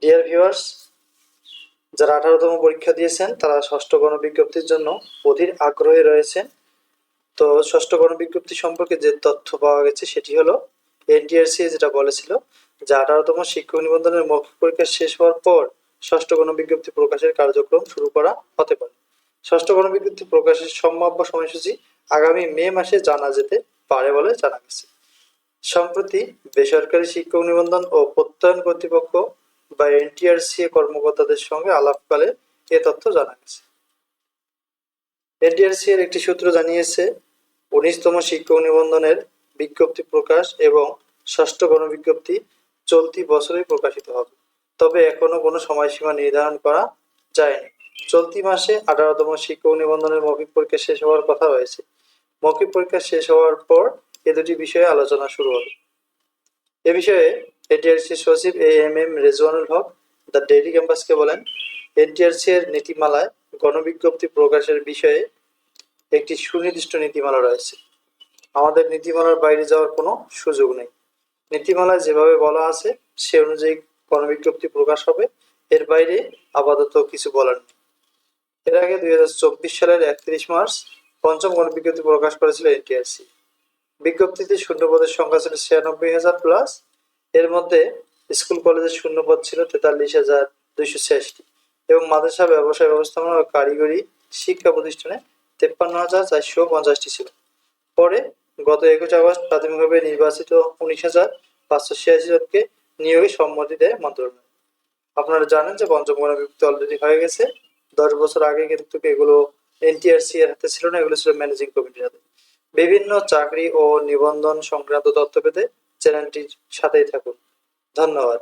Dear viewers যারা আঠারোতম পরীক্ষা দিয়েছেন, তারা ষষ্ঠ গণবিজ্ঞপ্তির জন্য অধীর আগ্রহে রয়েছেন। তো ষষ্ঠ গণবিজ্ঞপ্তি সম্পর্কে যে তথ্য পাওয়া গেছে, সেটি হলো এনটিআরসি যেটা বলেছিল, যে আঠারোতম শিক্ষক নিবন্ধনের মৌখিক পরীক্ষা শেষ হওয়ার পর ষষ্ঠ গণবিজ্ঞপ্তি প্রকাশের কার্যক্রম শুরু করা হতে পারে। ষষ্ঠ গণবিজ্ঞপ্তি প্রকাশের সম্ভাব্য সময়সূচি আগামী মে মাসে জানা যেতে পারে বলে জানা গেছে। সম্প্রতি বেসরকারি শিক্ষক নিবন্ধন ও প্রত্যয়ন কর্তৃপক্ষ বা এনটিআরসি কর্মকর্তাদের সঙ্গে আলাপকালে এ তথ্য জানা গেছে। এনটিআরসি এর একটি সূত্র জানিয়েছে, উনিশতম শিক্ষক নিবন্ধনের বিজ্ঞপ্তি প্রকাশ এবং ষষ্ঠ গণবিজ্ঞপ্তি চলতি বছরেই প্রকাশিত হবে। তবে এখনও কোনো সময়সীমা নির্ধারণ করা যায়নি। চলতি মাসে আঠারোতম শিক্ষক নিবন্ধনের মৌখিক পরীক্ষা শেষ হওয়ার কথা রয়েছে। মৌখিক পরীক্ষা শেষ হওয়ার পর এ দুটি বিষয়ে আলোচনা শুরু হবে। এ বিষয়ে এনটিআরসি সচিব A M M Rezwanul Haque the daily ক্যাম্পাসকে বলেন, এনটিআরসি এর নীতিমালায় গণবিজ্ঞপ্তি প্রকাশের বিষয়ে একটি সুনির্দিষ্ট নীতিমালা রয়েছে। আমাদের নীতিমালার বাইরে যাওয়ার কোনো সুযোগ নেই। নীতিমালায় যেভাবে বলা আছে, সে অনুযায়ী গণবিজ্ঞপ্তি প্রকাশ হবে। এর বাইরে আপাতত কিছু বলার নেই। এর আগে দুই হাজার চব্বিশ সালের একত্রিশ মার্চ পঞ্চম গণবিজ্ঞপ্তি প্রকাশ করেছিল এনটিআরসি। বিজ্ঞপ্তিতে শূন্যপদের সংখ্যা ছিল ছিয়ানব্বই হাজার প্লাস। এর মধ্যে স্কুল কলেজের শূন্যপদ ছিল তেতাল্লিশ হাজার দুইশো ছিয়াশি এবং মাদ্রাসা, ব্যবসায় ব্যবস্থাপনা ও কারিগরি শিক্ষা প্রতিষ্ঠানে তেপ্পান্ন হাজার চারশো পঞ্চাশটি ছিল। পরে গত একুশ আগস্ট প্রাথমিকভাবে নির্বাচিত উনিশ হাজার পাঁচশো ছিয়াশি জনকে নিয়োগে সম্মতি দেয় মন্ত্রণালয়। আপনারা জানেন যে পঞ্চম গণবিভক্তি অলরেডি হয়ে গেছে। দশ বছর আগে কিন্তু এগুলো এনটিআরসি এর হাতে ছিল না, এগুলো ছিল ম্যানেজিং কমিটির হাতে। বিভিন্ন চাকরি ও নিবন্ধন সংক্রান্ত তথ্য পেতে চ্যানেলটির সাথেই থাকুন। ধন্যবাদ।